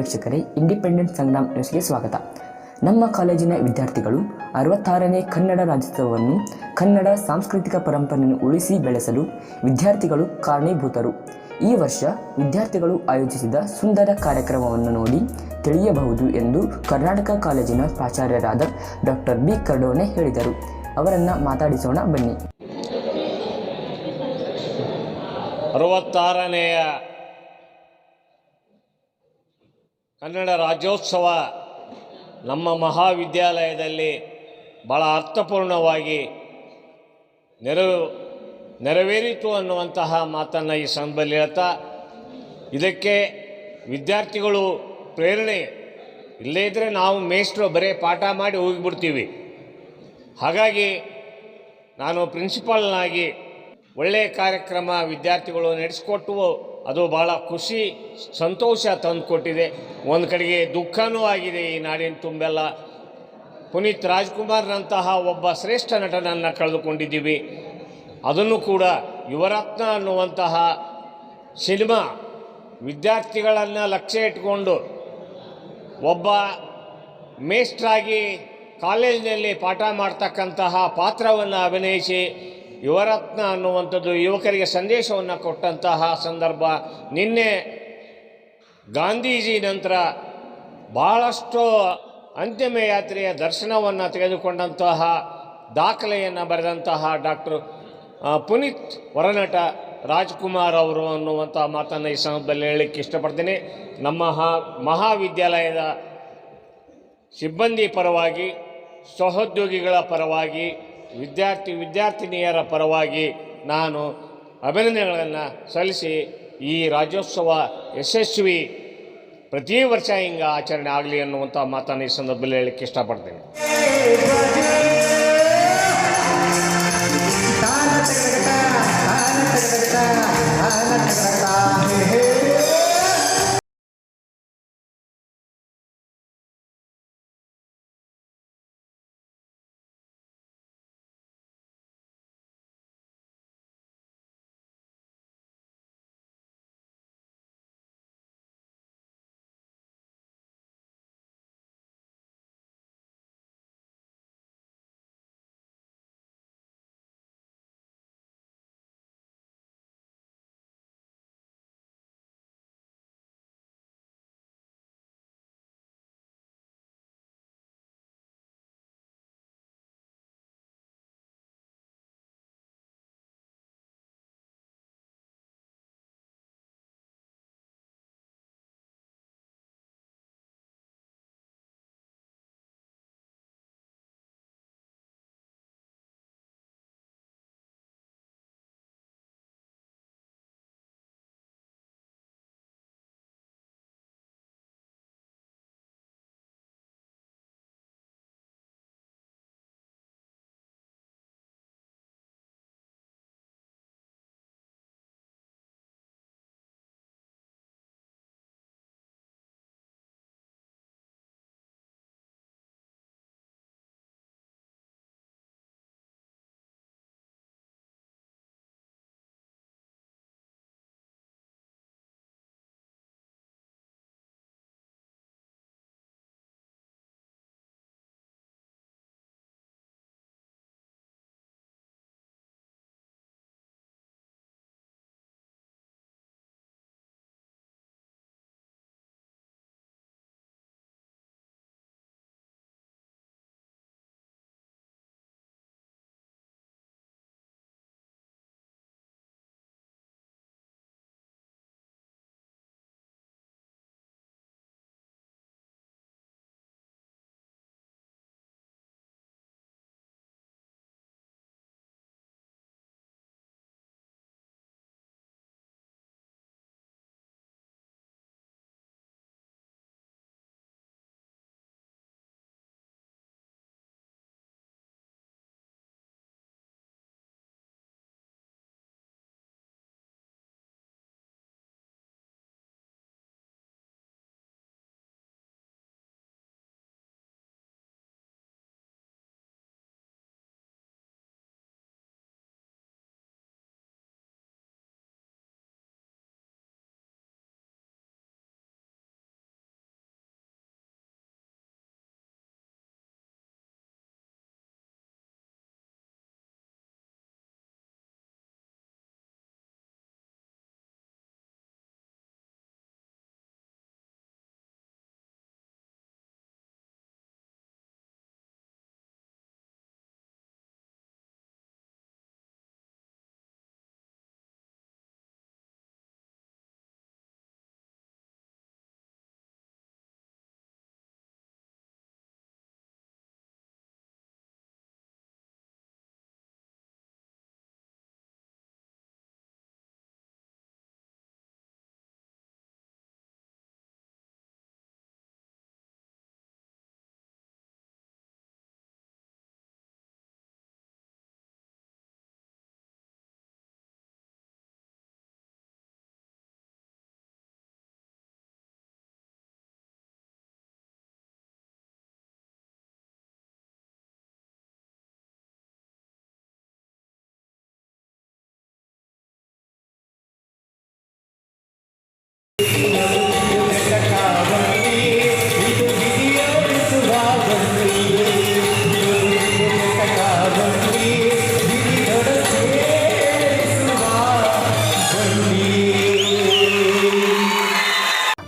ವೀಕ್ಷಕರೇ ಇಂಡಿಪೆಂಡೆಂಟ್ ಸಂಗ್ರಾಮ್ ನ್ಯೂಸ್ಗೆ ಸ್ವಾಗತ. ನಮ್ಮ ಕಾಲೇಜಿನ ವಿದ್ಯಾರ್ಥಿಗಳು ಅರವತ್ತಾರನೇ ಕನ್ನಡ ರಾಜ್ಯೋತ್ಸವವನ್ನು ಕನ್ನಡ ಸಾಂಸ್ಕೃತಿಕ ಪರಂಪರೆಯನ್ನು ಉಳಿಸಿ ಬೆಳೆಸಲು ವಿದ್ಯಾರ್ಥಿಗಳು ಕಾರಣೀಭೂತರು. ಈ ವರ್ಷ ವಿದ್ಯಾರ್ಥಿಗಳು ಆಯೋಜಿಸಿದ ಸುಂದರ ಕಾರ್ಯಕ್ರಮವನ್ನು ನೋಡಿ ತಿಳಿಯಬಹುದು ಎಂದು ಕರ್ನಾಟಕ ಕಾಲೇಜಿನ ಪ್ರಾಚಾರ್ಯರಾದ ಡಾಕ್ಟರ್ ಬಿ. ಕರ್ಡೋನೆ ಹೇಳಿದರು. ಅವರನ್ನು ಮಾತಾಡಿಸೋಣ, ಬನ್ನಿ. ಅರವತ್ತಾರನೆಯ ಕನ್ನಡ ರಾಜ್ಯೋತ್ಸವ ನಮ್ಮ ಮಹಾವಿದ್ಯಾಲಯದಲ್ಲಿ ಭಾಳ ಅರ್ಥಪೂರ್ಣವಾಗಿ ನೆರವು ನೆರವೇರಿತು ಅನ್ನುವಂತಹ ಮಾತನ್ನು ಈ ಸಂದರ್ಭದಲ್ಲಿ ಹೇಳ್ತಾ, ಇದಕ್ಕೆ ವಿದ್ಯಾರ್ಥಿಗಳು ಪ್ರೇರಣೆ. ಇಲ್ಲದೇ ಇದ್ದರೆ ನಾವು ಮೇಷ್ಟ್ರು ಬರೇ ಪಾಠ ಮಾಡಿ ಹೋಗಿಬಿಡ್ತೀವಿ. ಹಾಗಾಗಿ ನಾನು ಪ್ರಿನ್ಸಿಪಾಲ್ನಾಗಿ ಒಳ್ಳೆಯ ಕಾರ್ಯಕ್ರಮ ವಿದ್ಯಾರ್ಥಿಗಳು ನಡೆಸಿಕೊಟ್ಟು ಅದು ಭಾಳ ಖುಷಿ, ಸಂತೋಷ ತಂದುಕೊಟ್ಟಿದೆ ಒಂದು ಕಡೆಗೆ ದುಃಖನೂ ಆಗಿದೆ ಈ ನಾಡಿನ ತುಂಬೆಲ್ಲ. ಪುನೀತ್ ರಾಜ್ಕುಮಾರ್ನಂತಹ ಒಬ್ಬ ಶ್ರೇಷ್ಠ ನಟನನ್ನು ಕಳೆದುಕೊಂಡಿದ್ದೀವಿ. ಅದನ್ನು ಕೂಡ ಯುವರತ್ನ ಅನ್ನುವಂತಹ ಸಿನಿಮಾ ವಿದ್ಯಾರ್ಥಿಗಳನ್ನು ಲಕ್ಷ್ಯ ಇಟ್ಕೊಂಡು ಒಬ್ಬ ಮೇಸ್ಟ್ರಾಗಿ ಕಾಲೇಜಿನಲ್ಲಿ ಪಾಠ ಮಾಡ್ತಕ್ಕಂತಹ ಪಾತ್ರವನ್ನು ಅಭಿನಯಿಸಿ ಯುವರತ್ನ ಅನ್ನುವಂಥದ್ದು ಯುವಕರಿಗೆ ಸಂದೇಶವನ್ನು ಕೊಟ್ಟಂತಹ ಸಂದರ್ಭ. ನಿನ್ನೆ ಗಾಂಧೀಜಿ ನಂತರ ಬಹಳಷ್ಟು ಅಂತಿಮ ಯಾತ್ರೆಯ ದರ್ಶನವನ್ನು ತೆಗೆದುಕೊಂಡಂತಹ ದಾಖಲೆಯನ್ನು ಬರೆದಂತಹ ಡಾಕ್ಟರ್ ಪುನೀತ್ ವರನಟ ರಾಜ್ಕುಮಾರ್ ಅವರು ಅನ್ನುವಂಥ ಮಾತನ್ನು ಈ ಸಂದರ್ಭದಲ್ಲಿ ಹೇಳಲಿಕ್ಕೆ ಇಷ್ಟಪಡ್ತೀನಿ. ನಮ್ಮ ಮಹಾ ಮಹಾವಿದ್ಯಾಲಯದ ಸಿಬ್ಬಂದಿ ಪರವಾಗಿ, ಸಹೋದ್ಯೋಗಿಗಳ ಪರವಾಗಿ ವಿದ್ಯಾರ್ಥಿ ವಿದ್ಯಾರ್ಥಿನಿಯರ ಪರವಾಗಿ ನಾನು ಅಭಿನಂದನೆಗಳನ್ನು ಸಲ್ಲಿಸಿ ಈ ರಾಜ್ಯೋತ್ಸವ ಯಶಸ್ವಿ ಪ್ರತಿ ವರ್ಷ ಹಿಂಗೆ ಆಚರಣೆ ಆಗಲಿ ಅನ್ನುವಂಥ ಮಾತನ್ನು ಈ ಸಂದರ್ಭದಲ್ಲಿ ಹೇಳಕ್ಕೆ ಇಷ್ಟಪಡ್ತೇನೆ.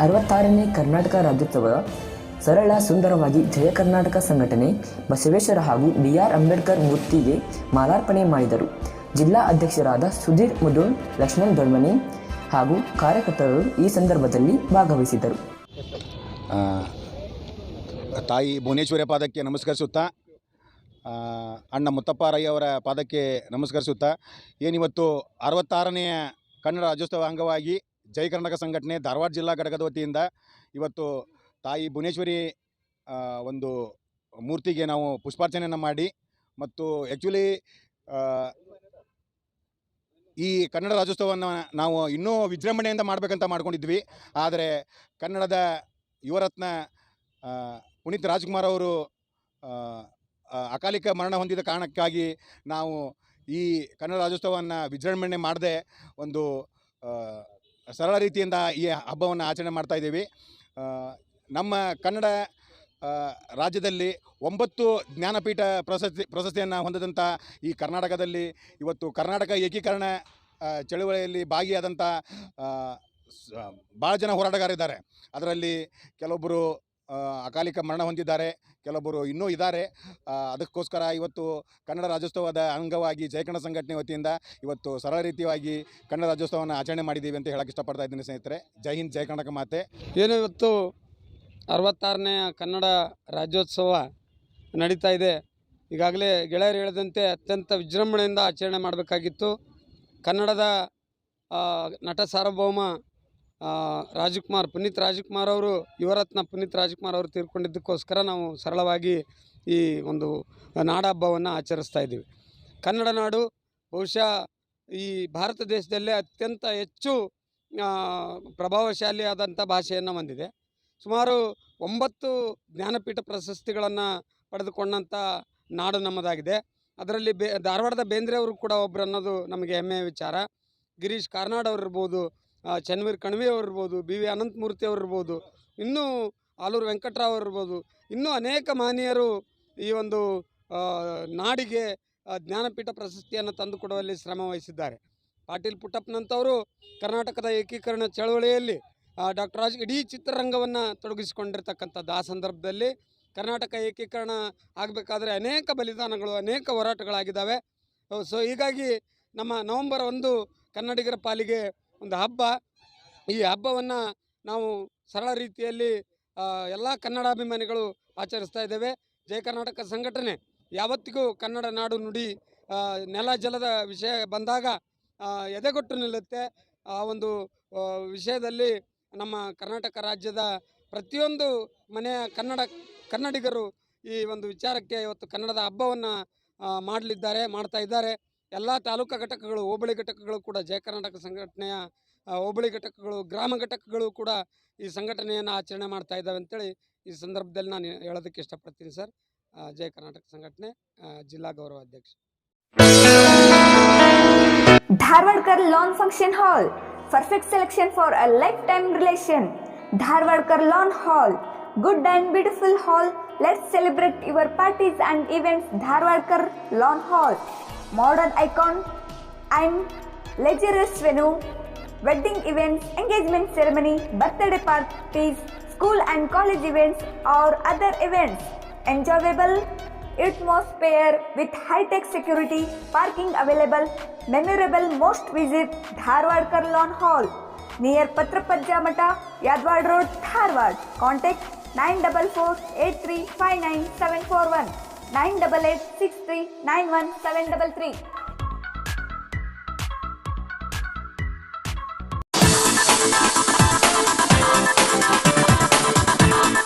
ಅರವತ್ತಾರನೇ ಕರ್ನಾಟಕ ರಾಜ್ಯೋತ್ಸವ, ಸರಳ ಸುಂದರವಾಗಿ ಜಯ ಕರ್ನಾಟಕ ಸಂಘಟನೆ, ಬಸವೇಶ್ವರ ಹಾಗೂ ಬಿ ಆರ್ ಅಂಬೇಡ್ಕರ್ ಮೂರ್ತಿಗೆ ಮಾಲಾರ್ಪಣೆ ಮಾಡಿದರು. ಜಿಲ್ಲಾ ಅಧ್ಯಕ್ಷರಾದ ಸುಧೀರ್ ಮುದೋಳ್ ಲಕ್ಷ್ಮಣ್ ದೊಡ್ಮನಿ ಹಾಗೂ ಕಾರ್ಯಕರ್ತರು ಈ ಸಂದರ್ಭದಲ್ಲಿ ಭಾಗವಹಿಸಿದರು ತಾಯಿ ಭುವನೇಶ್ವರಿಯ ಪಾದಕ್ಕೆ ನಮಸ್ಕರಿಸುತ್ತಾ ಅಣ್ಣ ಮುತ್ತಪ್ಪ ಅವರ ಪಾದಕ್ಕೆ ನಮಸ್ಕರಿಸುತ್ತಾ, ಏನಿವತ್ತು ಅರವತ್ತಾರನೆಯ ಕನ್ನಡ ರಾಜ್ಯೋತ್ಸವ ಅಂಗವಾಗಿ ಜೈ ಕರ್ನಾಟಕ ಸಂಘಟನೆ ಧಾರವಾಡ ಜಿಲ್ಲಾ ಘಟಕದ ವತಿಯಿಂದ ಇವತ್ತು ತಾಯಿ ಭುವನೇಶ್ವರಿ ಒಂದು ಮೂರ್ತಿಗೆ ನಾವು ಪುಷ್ಪಾರ್ಚನೆಯನ್ನು ಮಾಡಿ ಮತ್ತು ಆ್ಯಕ್ಚುಲಿ ಈ ಕನ್ನಡ ರಾಜ್ಯೋತ್ಸವವನ್ನು ನಾವು ಇನ್ನೂ ವಿಜೃಂಭಣೆಯಿಂದ ಮಾಡಬೇಕಂತ ಮಾಡ್ಕೊಂಡಿದ್ವಿ. ಆದರೆ ಕನ್ನಡದ ಯುವರತ್ನ ಪುನೀತ್ ರಾಜ್ಕುಮಾರ್ ಅವರು ಅಕಾಲಿಕ ಮರಣ ಹೊಂದಿದ ಕಾರಣಕ್ಕಾಗಿ ನಾವು ಈ ಕನ್ನಡ ರಾಜ್ಯೋತ್ಸವವನ್ನು ವಿಜೃಂಭಣೆ ಮಾಡದೆ ಒಂದು ಸರಳ ರೀತಿಯಿಂದ ಈ ಹಬ್ಬವನ್ನು ಆಚರಣೆ ಮಾಡ್ತಾ ಇದ್ದೀವಿ. ನಮ್ಮ ಕನ್ನಡ ರಾಜ್ಯದಲ್ಲಿ ಒಂಬತ್ತು ಜ್ಞಾನಪೀಠ ಪ್ರಶಸ್ತಿ, ಪ್ರಶಸ್ತಿಯನ್ನು ಹೊಂದಿದಂಥ ಈ ಕರ್ನಾಟಕದಲ್ಲಿ ಇವತ್ತು ಕರ್ನಾಟಕ ಏಕೀಕರಣ ಚಳುವಳಿಯಲ್ಲಿ ಭಾಗಿಯಾದಂಥ ಭಾಳ ಜನ ಹೋರಾಟಗಾರಿದ್ದಾರೆ ಅದರಲ್ಲಿ ಕೆಲವೊಬ್ಬರು ಅಕಾಲಿಕ ಮರಣ ಹೊಂದಿದ್ದಾರೆ ಕೆಲವೊಬ್ಬರು ಇನ್ನೂ ಇದ್ದಾರೆ. ಅದಕ್ಕೋಸ್ಕರ ಇವತ್ತು ಕನ್ನಡ ರಾಜ್ಯೋತ್ಸವದ ಅಂಗವಾಗಿ ಜಯಕನ್ನಡ ಸಂಘಟನೆ ವತಿಯಿಂದ ಇವತ್ತು ಸರಳ ರೀತಿಯಾಗಿ ಕನ್ನಡ ರಾಜ್ಯೋತ್ಸವವನ್ನು ಆಚರಣೆ ಮಾಡಿದ್ದೀವಿ ಅಂತ ಹೇಳಕ್ಕೆ ಇಷ್ಟಪಡ್ತಾ ಇದ್ದೀನಿ ಸ್ನೇಹಿತರೆ. ಜೈ ಹಿಂದ್, ಜೈ ಕರ್ನಾಟಕ ಮಾತೆ. ಏನು ಇವತ್ತು ಅರವತ್ತಾರನೆಯ ಕನ್ನಡ ರಾಜ್ಯೋತ್ಸವ ನಡೀತಾ ಇದೆ. ಈಗಾಗಲೇ ಗೆಳೆಯರು ಹೇಳಿದಂತೆ ಅತ್ಯಂತ ವಿಜೃಂಭಣೆಯಿಂದ ಆಚರಣೆ ಮಾಡಬೇಕಾಗಿತ್ತು. ಕನ್ನಡದ ನಟ ಸಾರ್ವಭೌಮ ರಾಜಕುಮಾರ್, ಪುನೀತ್ ರಾಜ್ಕುಮಾರ್ ಅವರು, ಯುವರತ್ನ ಪುನೀತ್ ರಾಜ್ಕುಮಾರ್ ಅವರು ತೀರ್ಕೊಂಡಿದ್ದಕ್ಕೋಸ್ಕರ ನಾವು ಸರಳವಾಗಿ ಈ ಒಂದು ನಾಡ ಹಬ್ಬವನ್ನು ಆಚರಿಸ್ತಾ ಇದ್ದೀವಿ. ಕನ್ನಡ ನಾಡು ಬಹುಶಃ ಈ ಭಾರತ ದೇಶದಲ್ಲೇ ಅತ್ಯಂತ ಹೆಚ್ಚು ಪ್ರಭಾವಶಾಲಿಯಾದಂಥ ಭಾಷೆಯನ್ನು ಹೊಂದಿದೆ. ಸುಮಾರು ಒಂಬತ್ತು ಜ್ಞಾನಪೀಠ ಪ್ರಶಸ್ತಿಗಳನ್ನು ಪಡೆದುಕೊಂಡಂಥ ನಾಡು ನಮ್ಮದಾಗಿದೆ. ಅದರಲ್ಲಿ ಬೇ, ಧಾರವಾಡದ ಬೇಂದ್ರೆ ಅವರು ಕೂಡ ಒಬ್ಬರು ಅನ್ನೋದು ನಮಗೆ ಹೆಮ್ಮೆಯ ವಿಚಾರ. ಗಿರೀಶ್ ಕಾರ್ನಾಡ್ ಅವರಿರ್ಬೋದು ಚನ್ವೀರ್ ಕಣ್ವಿ ಅವರಿರ್ಬೋದು, ಬಿ ವಿ ಅನಂತಮೂರ್ತಿ ಅವರಿರ್ಬೋದು, ಇನ್ನೂ ಆಲೂರು ವೆಂಕಟರಾವ್ ಇರ್ಬೋದು ಇನ್ನೂ ಅನೇಕ ಮಹನೀಯರು ಈ ಒಂದು ನಾಡಿಗೆ ಜ್ಞಾನಪೀಠ ಪ್ರಶಸ್ತಿಯನ್ನು ತಂದುಕೊಡುವಲ್ಲಿ ಶ್ರಮ ವಹಿಸಿದ್ದಾರೆ. ಪಾಟೀಲ್ ಪುಟ್ಟಪ್ಪನಂಥವರು ಕರ್ನಾಟಕದ ಏಕೀಕರಣ ಚಳವಳಿಯಲ್ಲಿ ಡಾಕ್ಟರ್ ರಾಜ್, ಇಡೀ ಚಿತ್ರರಂಗವನ್ನು ತೊಡಗಿಸಿಕೊಂಡಿರ್ತಕ್ಕಂಥದ್ದು ಆ ಸಂದರ್ಭದಲ್ಲಿ ಕರ್ನಾಟಕ ಏಕೀಕರಣ ಆಗಬೇಕಾದ್ರೆ ಅನೇಕ ಬಲಿದಾನಗಳು, ಅನೇಕ ಹೋರಾಟಗಳಾಗಿದ್ದಾವೆ. ಸೊ, ಹೀಗಾಗಿ ನಮ್ಮ ನವಂಬರ್ ಒಂದು ಕನ್ನಡಿಗರ ಪಾಲಿಗೆ ಒಂದು ಹಬ್ಬ. ಈ ಹಬ್ಬವನ್ನು ನಾವು ಸರಳ ರೀತಿಯಲ್ಲಿ ಎಲ್ಲ ಕನ್ನಡಾಭಿಮಾನಿಗಳು ಆಚರಿಸ್ತಾ ಇದ್ದೇವೆ. ಜಯ ಕರ್ನಾಟಕ ಸಂಘಟನೆ. ಯಾವತ್ತಿಗೂ ಕನ್ನಡ ನಾಡು ನುಡಿ ನೆಲ ಜಲದ ವಿಷಯ ಬಂದಾಗ ಎದೆಗೊಟ್ಟು ನಿಲ್ಲುತ್ತೆ. ಆ ಒಂದು ವಿಷಯದಲ್ಲಿ ನಮ್ಮ ಕರ್ನಾಟಕ ರಾಜ್ಯದ ಪ್ರತಿಯೊಂದು ಮನೆಯ ಕನ್ನಡ ಕನ್ನಡಿಗರು ಈ ಒಂದು ವಿಚಾರಕ್ಕೆ ಇವತ್ತು ಕನ್ನಡದ ಹಬ್ಬವನ್ನು ಮಾಡಲಿದ್ದಾರೆ, ಮಾಡ್ತಾ ಇದ್ದಾರೆ. ಎಲ್ಲ ತಾಲೂಕಾ ಘಟಕಗಳು, ಹೋಬಳಿ ಘಟಕಗಳು ಕೂಡ, ಜಯ ಕರ್ನಾಟಕ ಸಂಘಟನೆಯ ಹೋಬಳಿ ಘಟಕಗಳು, ಗ್ರಾಮ ಘಟಕಗಳು ಕೂಡ ಈ ಸಂಘಟನೆಯನ್ನು ಆಚರಣೆ ಮಾಡ್ತಾ ಇದ್ದಾವೆ ಅಂತೇಳಿ ಈ ಸಂದರ್ಭದಲ್ಲಿ ನಾನು ಹೇಳೋದಕ್ಕೆ ಇಷ್ಟಪಡ್ತೀನಿ ಸರ್. ಜಯ ಕರ್ನಾಟಕ ಸಂಘಟನೆ ಜಿಲ್ಲಾ ಗೌರವ ಅಧ್ಯಕ್ಷ Dharwadkar Lawn Function Hall. Perfect selection for a lifetime relation. Dharwadkar Lawn Hall. Good and beautiful hall. Let's celebrate your parties and events. Dharwadkar Lawn Hall. Modern icon and luxurious venue. Wedding events, engagement ceremony, birthday parties, school and college events or other events. Enjoyable atmosphere with high-tech security, parking available, memorable most visit Dharwad Lawn Hall near Patrapajja Mata, Yadwad Road, Dharwad. Contact 944-8359-741, 988-6391-733.